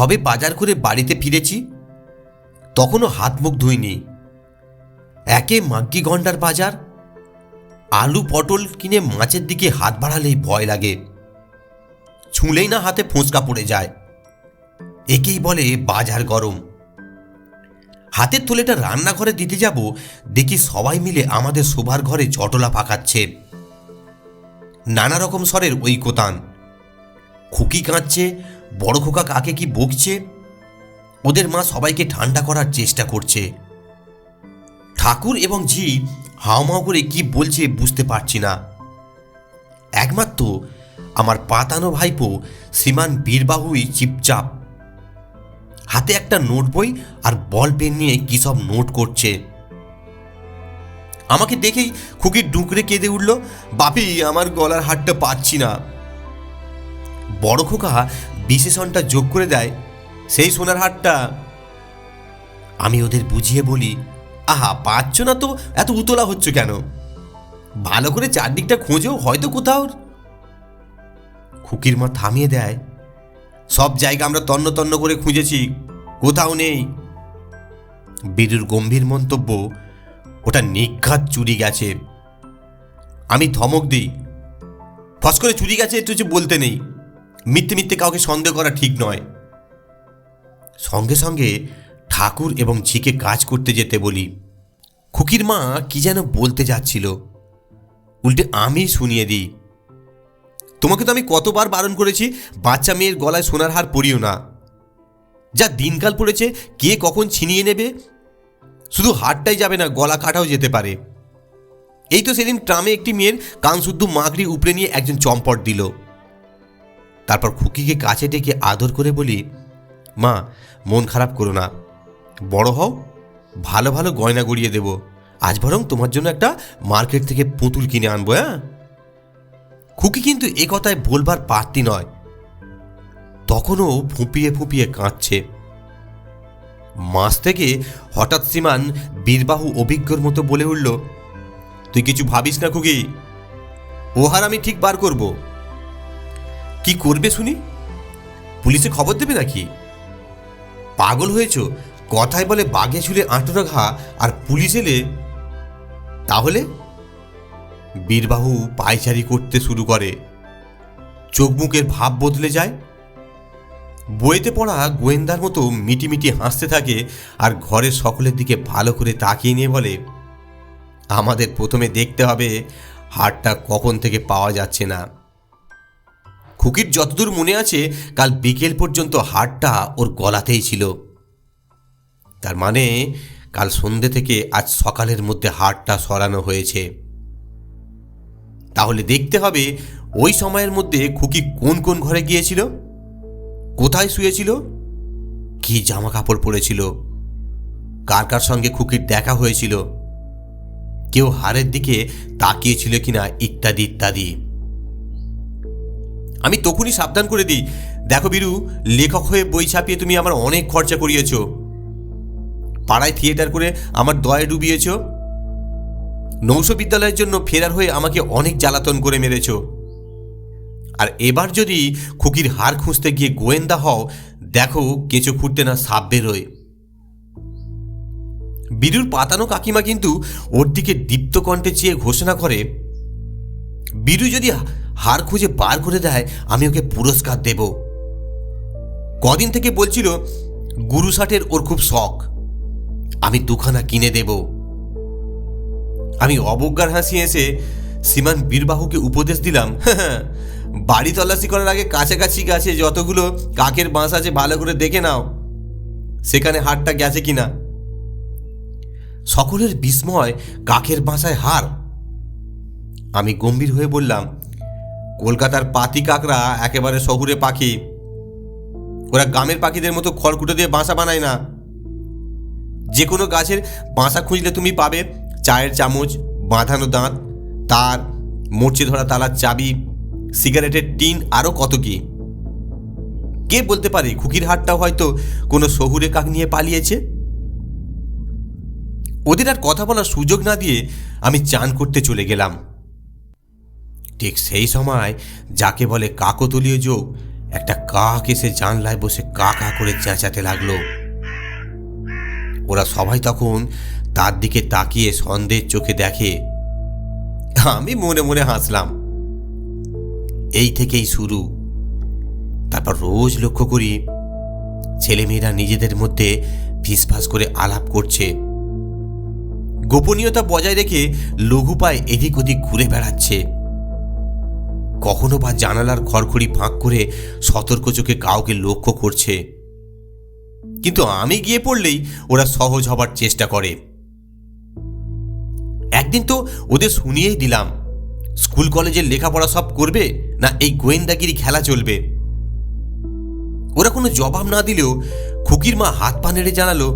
সবে বাজার করে বাড়িতে ফিরেছি? তখনও হাত মুখ ধুইনি। একে মাগ্গি গন্ডার বাজার, আলু পটল কিনে মাছের দিকে হাত বাড়ালেই ভয় লাগে। ছুঁলেই না হাতে ফোঁচকা পড়ে যায়। একেই বলে বাজার গরম। হাতের তোলেটা রান্নাঘরে দিতে যাব, দেখি সবাই মিলে আমাদের শোবার ঘরে চটলা পাকাচ্ছে নানা রকম স্বরের ওই কোতান খুকি কাঁদছে বড় খোকা কাকে কি বকছে? ওদের মা সবাইকে ঠান্ডা করার চেষ্টা করছে। ঠাকুর এবং ঝি হাওমাও করে কি বলছে বুঝতে পারছি না। একমাত্র আমার পাতানো ভাইপো শ্রীমান বীরবাহুই চিপচাপ। হাতে একটা নোট বই আর বল পেন নিয়ে কী সব নোট করছে। আমাকে দেখেই খুকির ডুকরে কেঁদে উঠল, বাপি, আমার গলার হাটটা পাচ্ছি না। বড় খোকা বিশেষণটা যোগ করে দেয়, সেই সোনার হাটটা আমি ওদের বুঝিয়ে বলি, আহা, পাচ্ছ না তো? এত উতলা হচ্ছ কেন? ভালো করে চারদিকটা খোঁজো, হয়তো কোথাও খুকির মা থামিয়ে দেয়, সব জায়গা আমরা তন্ন তন্ন করে খুঁজেছি, কোথাও নেই। বীরুর গম্ভীর মন্তব্য, ওটা নিঘাত চুরি গেছে। আমি ধমক দিই, ফস করে চুরি গেছে, একটু বলতে নেই। মিথ্যে মিথ্যে কাউকে সন্দেহ করা ঠিক নয়। সঙ্গে সঙ্গে ঠাকুর এবং ঝিকে কাজ করতে যেতে বলি, খুকির মা, কি যেন বলতে যাচ্ছিল? উল্টে আমি শুনিয়ে দিই। তোমাকে তো আমি কতবার বারণ করেছি, বাচ্চা মেয়ের গলায় সোনার হার পরিও না। যা দিনকাল পড়েছে, কে কখন ছিনিয়ে নেবে? শুধু হারটাই যাবে না, গলা কাটাও যেতে পারে। এই তো সেদিন ট্রামে একটি মেয়ের কান শুদ্ধ মাগড়ি উপড়ে নিয়ে একজন চম্পট দিল। তারপর খুকিকে কাছে ডেকে আদর করে বলি, মা, মন খারাপ করো না। বড় হও, ভালো ভালো গয়না গড়িয়ে দেব। আজ বরং তোমার জন্য একটা মার্কেট থেকে পুতুল কিনে আনব হ্যাঁ? খুকি কিন্তু এ কথায় বলবার পারতি নয়। তখনও ফুঁপিয়ে ফুঁপিয়ে কাঁদছে। মাস থেকে হঠাৎ শ্রীমান বীরবাহু অভিজ্ঞর মতো বলে উঠল, তুই কিছু ভাবিস না খুকি? ওহার আমি ঠিক বার করব। কি করবে শুনি? পুলিশে খবর দেবে নাকি? পাগল হয়েছ, কথায় বলে বাঘে ঝুলে আঁটুরা ঘা আর পুলিশ এলে? তাহলে? বীরবাহু পায়চারি করতে শুরু করে। চোখ মুখের ভাব বদলে যায়। বইতে পড়া গোয়েন্দার মতো মিটিমিটি হাসতে থাকে আর ঘরের সকলের দিকে ভালো করে তাকিয়ে নিয়ে বলে, আমাদের প্রথমে দেখতে হবে হারটা কখন থেকে পাওয়া যাচ্ছে না। খুকির যতদূর মনে আছে, কাল বিকেল পর্যন্ত হারটা ওর গলাতেই ছিল। তার মানে কাল সন্ধে থেকে আজ সকালের মধ্যে হারটা সরানো হয়েছে। তাহলে দেখতে হবে, ওই সময়ের মধ্যে খুকি কোন কোন ঘরে গিয়েছিল? কোথায় শুয়েছিল? কি জামা কাপড় পরেছিল? কার কার সঙ্গে খুকির দেখা হয়েছিল? কেউ হারের দিকে তাকিয়েছিল কিনা ইত্যাদি ইত্যাদি। আমি তখনই সাবধান করে দিই। দেখো বীরু, লেখক হয়ে বই ছাপিয়ে তুমি আমার অনেক খরচা করিয়েছ। পাড়ায় থিয়েটার করে আমার দয়ে ডুবিয়েছ। নৌশ বিদ্যালয়ের জন্য ফেরার হয়ে আমাকে অনেক জ্বালাতন করে মেরেছ। আর এবার যদি খুকির হার খুঁজতে গিয়ে গোয়েন্দা হও, দেখো কেঁচো খুঁড়তে না সাপ বেরোয়। বীরুর পাতানো কাকিমা কিন্তু ওর দিকে দীপ্ত কণ্ঠে চেয়ে ঘোষণা করে, বীরু যদি হার খুঁজে বার করে দেয়, আমি ওকে পুরস্কার দেব। কদিন থেকে বলছিল, গুরু ষাটের ওর খুব শখ, আমি দুখানা কিনে দেব। আমি অবজ্ঞার হাসি এসে শ্রীমান বীরবাহুকে উপদেশ দিলাম, বাড়ি তল্লাশি করার আগে কাছাকাছি গাছে যতগুলো কাকের বাঁশ আছে ভালো করে দেখে নাও, সেখানে হারটা গেছে কিনা। সকলের বিস্ময় কাকের বাসায় হার। আমি গম্ভীর হয়ে বললাম কলকাতার পাতি কাকরা একেবারে শহুরে পাখি। ওরা গ্রামের পাখিদের মতো খড়কুটো দিয়ে বাসা বানায় না। যে কোনো গাছের বাসা খুঁজলে তুমি পাবে চায়ের চামচ, বাঁধানো দাঁত, তার মরচে ধরা তালার চাবি, সিগারেটের টিন আরও কত কি। কে বলতে পারে খুকির হাটটাও হয়তো কোনো শহুরে কাক নিয়ে পালিয়েছে? ওদের আর কথা বলার সুযোগ না দিয়ে আমি চান করতে চলে গেলাম। ঠিক সেই সময় যাকে বলে কাকতলীয় যোগ, একটা কাক এসে জানলায় বসে কা কা করে চেঁচাতে লাগল। ওরা সবাই তখন তার দিকে তাকিয়ে সন্দেহের চোখে দেখে, আমি মনে মনে হাসলাম। এই থেকেই শুরু। তারপর রোজ লক্ষ্য করি ছেলেমেয়েরা নিজেদের মধ্যে ফিসফাস করে আলাপ করছে। গোপনীয়তা বজায় রেখে লঘু পায়ে এদিক ওদিক ঘুরে বেড়াচ্ছে। কখনো বা জানালার খড়খড়ি ফাঁক করে সতর্ক চোখে কাউকে লক্ষ্য করছে। কিন্তু আমি গিয়ে পড়লেই ওরা সহজ হবার চেষ্টা করে। একদিন তো ওদের শুনিয়েই দিলাম, স্কুল কলেজের লেখাপড়া সব করবে না এই গোয়েন্দাগিরি খেলা চলবে? ওরা কোনো জবাব না দিলেও খুকির মা হাত পা নেড়ে জানালো,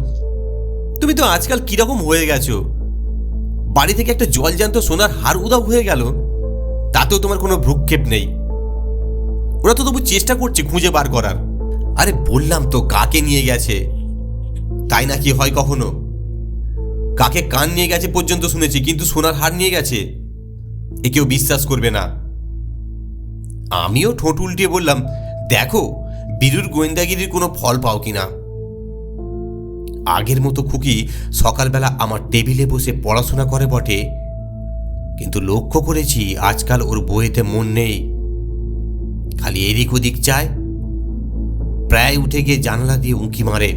তুমি তো আজকাল কীরকম হয়ে গেছো? বাড়ি থেকে একটা জলজান্ত সোনার হার উদাও হয়ে গেল। তাতেও তোমার কোনো ভ্রুক্ষেপ নেই। ওরা তো তবু চেষ্টা করছে খুঁজে বার করার। আরে বললাম তো, কাকে নিয়ে গেছে? তাই নাকি হয় কখনো? কাকে কান নিয়ে গেছে পর্যন্ত শুনেছি, কিন্তু সোনার হার নিয়ে গেছে। এ কেউ বিশ্বাস করবে না। আমিও ঠোঁট উল্টিয়ে বললাম, দেখো, বীরুর গোয়েন্দাগিরির কোনো ফল পাও কিনা? আগের মতো খুকি সকালবেলা আমার টেবিলে বসে পড়াশোনা করে বটে। কিন্তু লক্ষ্য করেছি আজকাল ওর বইয়েতে মন নেই। খালি এদিক ওদিক চায়। প্রায় উঠে গিয়ে জানলা দিয়ে উঁকি মারে।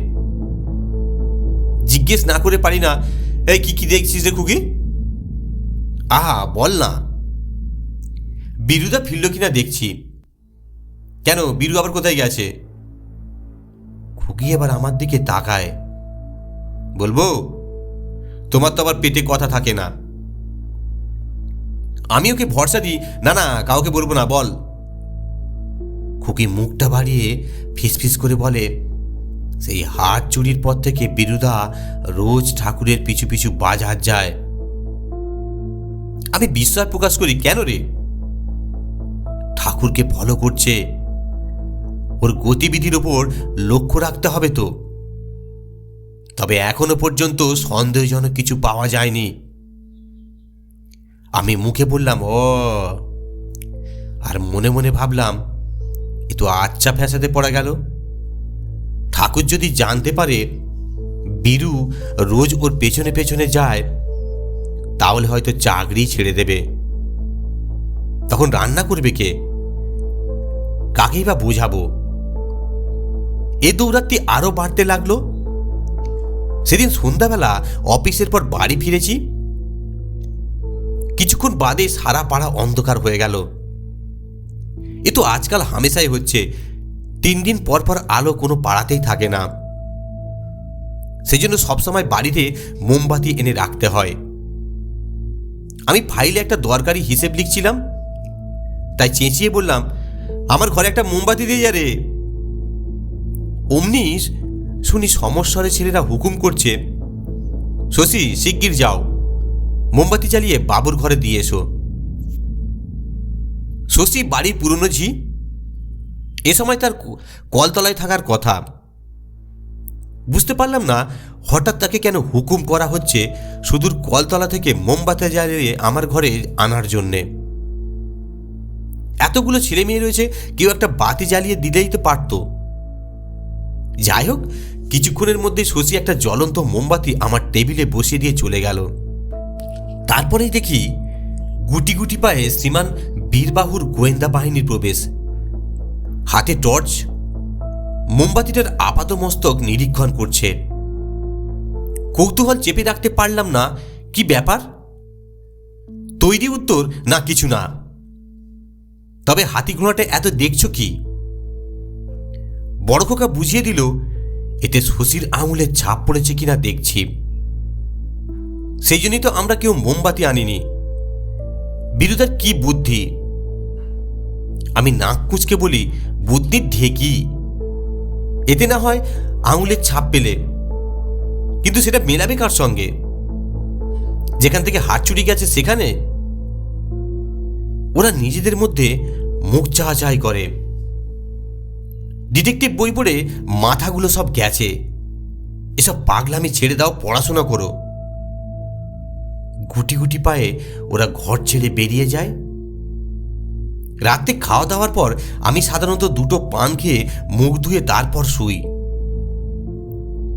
জিজ্ঞেস না করে পারি না, এই কি কি দেখছিস রে খুকি? আহা, বল না। বিরুদা ফিরল কিনা দেখছি। কেন, বিরু আবার কোথায় গেছে? খুকি এবার আমার দিকে তাকায়। বলব? তোমার তো আবার পেটে কথা থাকে না। আমি ওকে ভরসা দিই। না না, কাউকে বলব না, বল। খুকি মুখটা বাড়িয়ে ফিসফিস করে বলে, সেই হাট চুরির পর থেকে বিরুদা রোজ ঠাকুরের পিছু পিছু বাজার যায়। আমি বিস্ময় প্রকাশ করি, কেন রে? ঠাকুরকে ফলো করছে। ওর গতিবিধির ওপর লক্ষ্য রাখতে হবে তো। তবে এখনও পর্যন্ত সন্দেহজনক কিছু পাওয়া যায়নি। আমি মুখে বললাম, ও। আর মনে মনে ভাবলাম, এ তো আচ্ছা ফ্যাসাতে পড়া গেল। ঠাকুর যদি জানতে পারে বীরু রোজ ওর পেছনে পেছনে যায়, তাহলে হয়তো চাকরি ছেড়ে দেবে। তখন রান্না করবে কে? কাকেই বা বোঝাবো? এ দৌরাত্রি আরও বাড়তে লাগল? সেদিন সন্ধ্যাবেলা অফিসের পর বাড়ি ফিরেছি। কিছুক্ষণ বাদে সারা পাড়া অন্ধকার হয়ে গেল। এ তো আজকাল হামেশাই হচ্ছে। তিন দিন পর পর আলো কোনো পাড়াতেই থাকে না। সেই জন্য সবসময় বাড়িতে মোমবাতি এনে রাখতে হয়। আমি ফাইলে একটা দরকারি হিসেব লিখছিলাম। তাই চেঁচিয়ে বললাম, আমার ঘরে একটা মোমবাতি দিয়ে যা রে। অমনি শুনি সমস্বরে ছেলেরা হুকুম করছে, শশী, শিগগির যাও। মোমবাতি জ্বালিয়ে বাবুর ঘরে দিয়ে এসো। শশী, বাড়ির পুরনো ঝি? এ সময় তার কলতলায় থাকার কথা। বুঝতে পারলাম না, হঠাৎ তাকে কেন হুকুম করা হচ্ছে সুদূর কলতলা থেকে মোমবাতি জ্বালিয়ে আমার ঘরে আনার জন্যে। এতগুলো ছেলে মেয়ে রয়েছে, কেউ একটা বাতি জ্বালিয়ে দিলেই তো পারতো। যাই হোক, কিছুক্ষণের মধ্যে শশী একটা জ্বলন্ত মোমবাতি আমার টেবিলে বসিয়ে দিয়ে চলে গেল। তারপরেই দেখি গুটি গুটি পায়ে শ্রীমান বীরবাহুর গোয়েন্দা বাহিনীর প্রবেশ। হাতে টর্চ, মোমবাতিটার আপাত মস্তক নিরীক্ষণ করছে। কৌতূহল চেপে রাখতে পারলাম না, কি ব্যাপার? তৈরি উত্তর, না, কিছু না। তবে হাতি ঘোড়াটা এত দেখছ কি? বড় খোকা বুঝিয়ে দিল, এতে শশীর আঙুলের ছাপ পড়েছে কিনা দেখছি। সেই জন্যই তো আমরা কেউ মোমবাতি আনিনি। বিরুদার কি বুদ্ধি? আমি নাক কুচকে বলি, বুদ্ধির ঢেকি। এতে না হয় আঙুলের ছাপ পেলে। কিন্তু সেটা মেলাবে কার সঙ্গে? যেখান থেকে হাত চুরি গেছে সেখানে? ওরা নিজেদের মধ্যে মুখ চাহাচাই করে। ডিটেকটিভ বই পড়ে মাথাগুলো সব গেছে। এসব পাগলামি ছেড়ে দাও, পড়াশোনা করো। গুটি গুটি পায়ে ওরা ঘর ছেড়ে বেরিয়ে যায়। রাতে খাওয়া দাওয়ার পর আমি সাধারণত দুটো পান খেয়ে মুখ ধুয়ে তারপর শুই।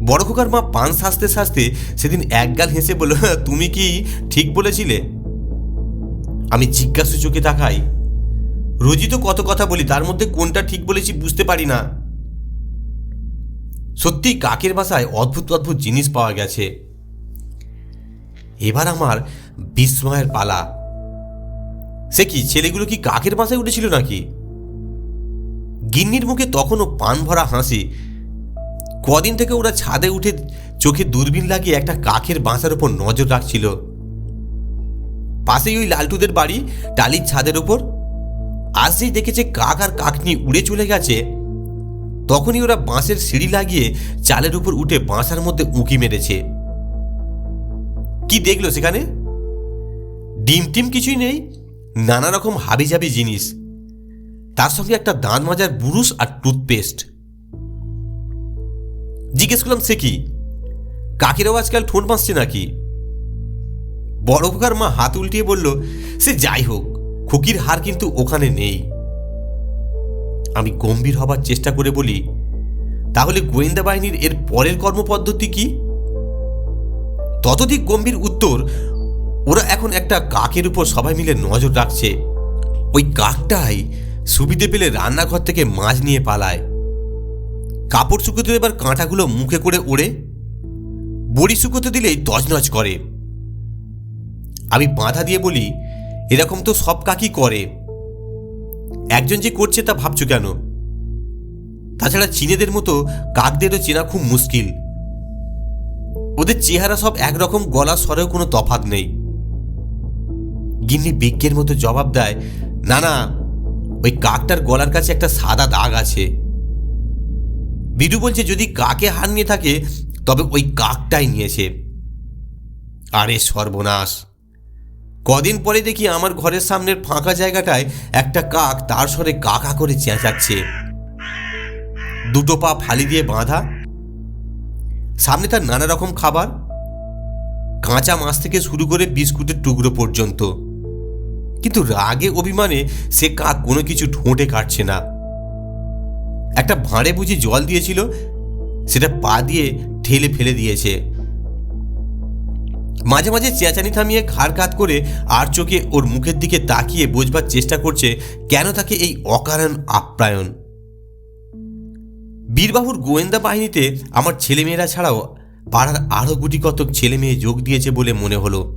বড় খোকার মা পান সাজতে সাজতে সেদিন একগাল হেসে বলল তুমি কি ঠিক বলেছিলে? আমি জিজ্ঞাসু চোখে তাকাই। রোজই তো কত কথা বলি, তার মধ্যে কোনটা ঠিক বলেছি বুঝতে পারি না। সত্যি কাকের বাসায় অদ্ভুত অদ্ভুত জিনিস পাওয়া গেছে। এবার আমার বিস্ময়ের পালা। সে কি, ছেলেগুলো কি কাকের বাসায় উঠেছিল নাকি? গিন্নির মুখে তখনও পান ভরা হাসি। কদিন থেকে ওরা ছাদে উঠে চোখে দূরবীন লাগিয়ে একটা কাকের বাসার উপর নজর রাখছিল। পাশেই ওই লালটুদের বাড়ি, টালির ছাদের উপর। আজ যেই দেখেছে কাক আর কাকনি উড়ে চলে গেছে। তখনই ওরা বাঁশের সিঁড়ি লাগিয়ে চালের উপর উঠে বাঁসার মধ্যে উঁকি মেরেছে। কি দেখল সেখানে? ডিম টিম কিছুই নেই, নানা রকম হাবিজাবি জিনিস। তার সঙ্গে একটা দাঁত মাজার বুরুশ আর টুথপেস্ট। জিজ্ঞেস করলাম, সে কি? কাকেরাও আজকাল ঠোঁট বাঁচছে নাকি? বড় খোকার মা হাত উল্টিয়ে বলল, সে যাই হোক, খুকির হার কিন্তু ওখানে নেই। আমি গম্ভীর হবার চেষ্টা করে বলি, তাহলে গোয়েন্দা বাহিনীর এর পরের কর্মপদ্ধতি কি? ততোধিক গম্ভীর উত্তর, ওরা এখন একটা কাকের উপর সবাই মিলে নজর রাখছে। ওই কাকটাই সুবিধে পেলে রান্নাঘর থেকে মাছ নিয়ে পালায়। কাপড় শুকোতে এবার কাঁটাগুলো মুখে করে ওড়ে। বড়ি শুকোতে দিলেই তজনজ করে। আমি বাধা দিয়ে বলি, এরকম তো সব কাকই করে। একজন যে করছে তা ভাবছ কেন? তাছাড়া চীনেদের মতো কাকদেরও চেনা খুব মুশকিল। ওদের চেহারা সব একরকম গলা স্বরেও কোনো তফাৎ নেই। গিন্নি বিজ্ঞের মতো জবাব দেয়, না না, ওই কাকটার গলার কাছে একটা সাদা দাগ আছে। বিদু বলছে, যদি কাকে হার নিয়ে থাকে, তবে ওই কাকটাই নিয়েছে। আরে সর্বনাশ। কদিন পরে দেখি আমার ঘরের সামনের ফাঁকা জায়গাটায় একটা কাক তার স্বরে কাকা করে চেঁচাচ্ছে। দুটো পা ফালি দিয়ে বাঁধা সামনে তার নানা রকম খাবার। কাঁচা মাছ থেকে শুরু করে বিস্কুটের টুকরো পর্যন্ত। কিন্তু রাগে অভিমানে সে কাক কোনো কিছু ঠোঁটে কাটছে না। একটা ভাঁড়ে বুঝি জল দিয়েছিল, সেটা পা দিয়ে ঠেলে ফেলে দিয়েছে। মাঝে মাঝে চেঁচানি থামিয়ে ঘাড় কাত করে আর চোখে ওর মুখের দিকে তাকিয়ে বোঝবার চেষ্টা করছে, কেন তাকে এই অকারণ আপ্যায়ন। বীরবাবুর গোয়েন্দা বাহিনীতে আমার ছেলেমেয়েরা ছাড়াও পাড়ার আরও গুটি কতক ছেলে মেয়ে যোগ দিয়েছে বলে মনে হলো।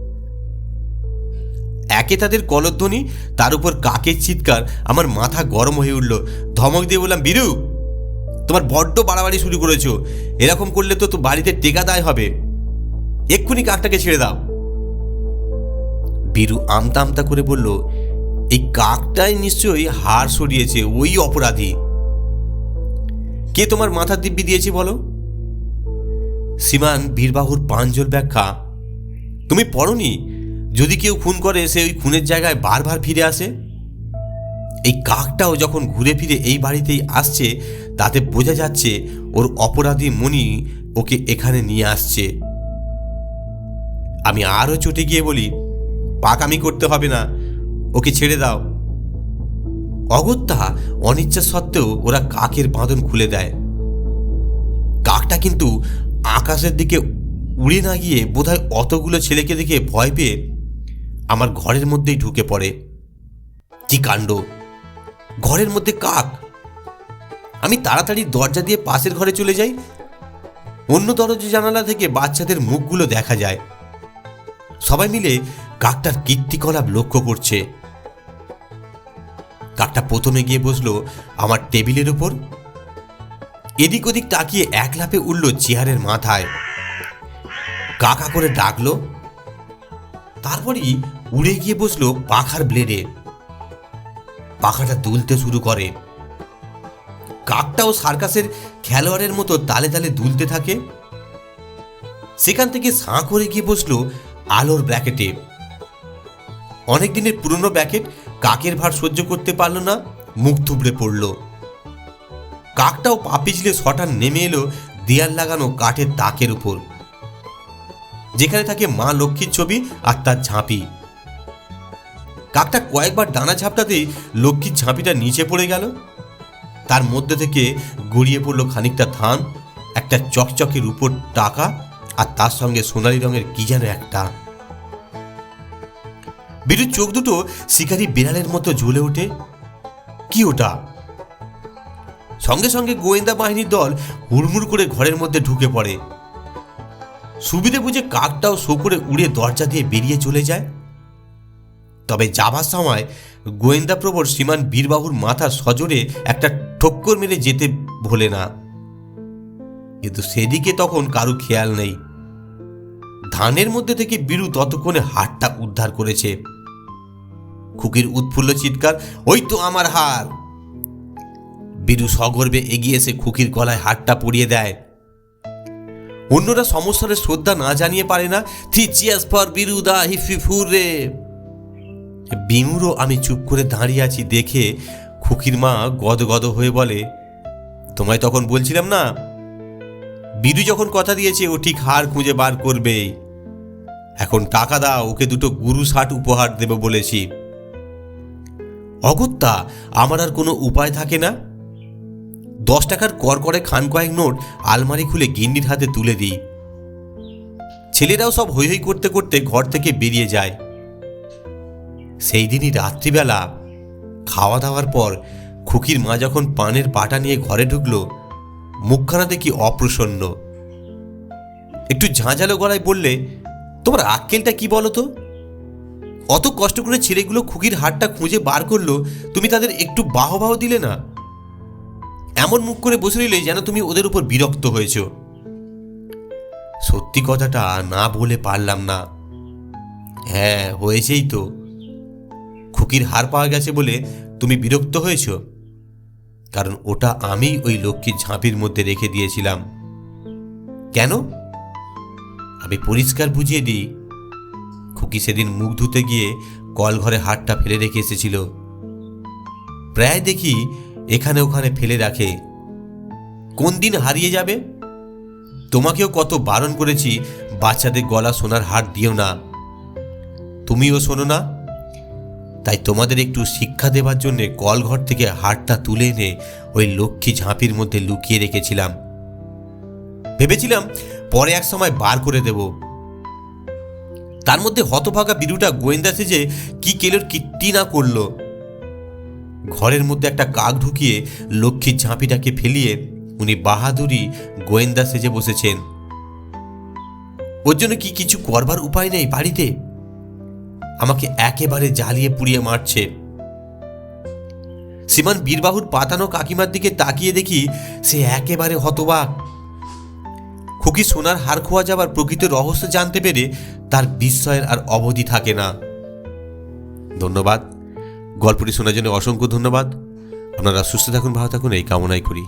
একে তাদের কলধ্বনি, তার উপর কাকের চিৎকার, আমার মাথা গরম হয়ে উঠল। ধমক দিয়ে বললাম, বীরু, তোমার বড্ড বাড়াবাড়ি শুরু করেছ। এরকম করলে তো তো বাড়িতে টেকা দায় হবে। এক্ষুনি কাকটাকে ছেড়ে দাও। বীরু আমতা আমতা করে বলল, এই কাকটাই নিশ্চয়ই হাড় সরিয়েছে, ওই অপরাধী। কে তোমার মাথার দিব্যি দিয়েছে বলো? সীমান বীরবাহুর পাঞ্জল ব্যাখ্যা, তুমি পড়নি? যদি কেউ খুন করে, সে ওই খুনের জায়গায় বারবার ফিরে আসে? এই কাকটাও যখন ঘুরে ফিরে এই বাড়িতেই আসছে, তাতে বোঝা যাচ্ছে ওর অপরাধী মনি ওকে এখানে নিয়ে আসছে। আমি আরও চটে গিয়ে বলি, পাকামি করতে হবে না, ওকে ছেড়ে দাও। অগত্যা, অনিচ্ছা সত্ত্বেও ওরা কাকের বাঁধন খুলে দেয়। কাকটা কিন্তু আকাশের দিকে উড়ে না গিয়ে বোধহয় অতগুলো ছেলেকে দেখে ভয় পেয়ে আমার ঘরের মধ্যেই ঢুকে পড়ে। কি কাণ্ড? ঘরের মধ্যে কাক? আমি তাড়াতাড়ি দরজা দিয়ে পাশের ঘরে চলে যাই। অন্য দরজা জানালা থেকে বাচ্চাদের মুখগুলো দেখা যায়। সবাই মিলে কাকটার কীর্তিকলাপ লক্ষ্য করছে। কাকটা প্রথমে গিয়ে বসল আমার টেবিলের উপর? এদিক ওদিক তাকিয়ে এক লাফে উঠল চেয়ারের মাথায়। কাকা করে ডাকলো। তারপরই উড়ে গিয়ে বসল পাখার ব্লেডে। পাখাটা দুলতে শুরু করে। কাকটাও সার্কাসের খেলোয়াড়ের মতো তালে তালে দুলতে থাকে। সেখান থেকে সাঁ করে গিয়ে বসল আলোর ব্র্যাকেটে। অনেক দিনের পুরনো ব্যাকেট কাকের ভার সহ্য করতে পারল না, মুখ থুবড়ে পড়ল। কাকটাও পা পিছলে শটান নেমে এলো দেয়াল লাগানো কাঠের তাকের উপর। যেখানে থাকে মা লক্ষ্মীর ছবি আর তার ঝাঁপি। কাকটা কয়েকবার ডানা ঝাপটাতেই লক্ষ্মীর ঝাঁপিটা নিচে পড়ে গেল। তার মধ্যে থেকে গড়িয়ে পড়ল খানিকটা ধান, একটা চকচকের উপর টাকা আর তার সঙ্গে সোনালি রঙের কি যেন একটা। বিরুর চোখ দুটো শিকারি বিড়ালের মতো জ্বলে ওঠে। কি ওটা? সঙ্গে সঙ্গে গোয়েন্দা বাহিনীর দল হুড়মুড় করে ঘরের মধ্যে ঢুকে পড়ে। সুবিধে বুঝে কাকটাও শো করে উড়ে দরজা দিয়ে বেরিয়ে চলে যায়। তবে যাবার সময় গোয়েন্দা প্রবর শ্রীমান বীরবাবুর মাথা সজোরে একটা ঠক্কর মেরে যেতে ভোলে না। কিন্তু সেদিকে তখন কারু খেয়াল নেই। ধানের মধ্যে থেকে বীরু ততক্ষণে হারটা উদ্ধার করেছে। খুকির উৎফুল্ল চিৎকার, ওই তো আমার হার বীরু সগর্বে এগিয়ে এসে খুকির গলায় হারটা পরিয়ে দেয়। অন্যরা সমস্যার শ্রদ্ধা না জানিয়ে পারে না, থ্রি চিয়ার্স ফর বীরু দা রে! বিমুরও আমি চুপ করে দাঁড়িয়ে আছি দেখে খুকির মা গদগদ হয়ে বলে, তোমায় তখন বলছিলাম না? বিরু যখন কথা দিয়েছে, ও ঠিক হার খুঁজে বার করবে এখন টাকা দাও, ওকে দুটো গুরু ষাট উপহার দেবে বলেছি। অগত্যা আমার আর কোনো উপায় থাকে না? দশ টাকার কর করে খান কয়েক নোট আলমারি খুলে গিন্নির হাতে তুলে দিই। ছেলেরাও সব হৈ হৈ করতে করতে ঘর থেকে বেরিয়ে যায়। সেই দিনই রাত্রিবেলা খাওয়া দাওয়ার পর খুকির মা যখন পানের পাটা নিয়ে ঘরে ঢুকলো, মুখখানা দেখি অপ্রসন্ন। একটু ঝাঁঝালো গলায় বললে, তোমার আক্কেলটা কি বলো তো? অত কষ্ট করে ছেলেগুলো খুকির হাটটা খুঁজে বার করল, তুমি তাদের একটু বাহ বাহ দিলে না? এমন মুখ করে বসে নিলে যেন তুমি ওদের উপর বিরক্ত হয়েছ। সত্যি কথাটা না বলে পারলাম না। হ্যাঁ হয়েছেই তো। খুকির হার পাওয়া গেছে বলে তুমি বিরক্ত হয়েছ? কারণ ওটা আমি ওই লক্ষ্মীর ঝাঁপির মধ্যে রেখে দিয়েছিলাম। কেন? আমি পরিষ্কার বুঝিয়ে দিই খুকি সেদিন মুখ ধুতে গিয়ে কল ঘরে হাটটা ফেলে রেখে এসেছিল। প্রায় দেখি এখানে ওখানে ফেলে রাখে। কোন দিন হারিয়ে যাবে? তোমাকেও কত বারণ করেছি, বাচ্চাদের গলা সোনার হার দিও না। তুমিও শোনো না। তাই তোমাদের একটু শিক্ষা দেবার জন্য কলঘর থেকে হারটা তুলে এনে ওই লক্ষ্মী ঝাঁপির মধ্যে লুকিয়ে রেখেছিলাম। ভেবেছিলাম পরে এক সময় বার করে দেব। তার মধ্যে হতভাগা বিরুটা গোয়েন্দা সেজে কি কেলোর কীর্তি না করল। ঘরের মধ্যে একটা কাক ঢুকিয়ে লক্ষ্মীর ঝাঁপিটাকে ফেলিয়ে উনি বাহাদুরি গোয়েন্দা সেজে বসেছেন। ওর জন্য কি কিছু করবার উপায় নেই বাড়িতে? আমাকে একেবারে জ্বালিয়ে পুড়িয়ে মারছে। শ্রীমান বীরবাহুর পাতানো কাকিমার দিকে তাকিয়ে দেখি সে একেবারে হতবাক। খুকি সোনার হার খোয়া যাবার প্রকৃত রহস্য জানতে পেরে তার বিস্ময়ের আর অবধি থাকে না। ধন্যবাদ। গল্পটি শোনার জন্য অসংখ্য ধন্যবাদ। আপনারা সুস্থ থাকুন, ভালো থাকুন, এই কামনাই করি।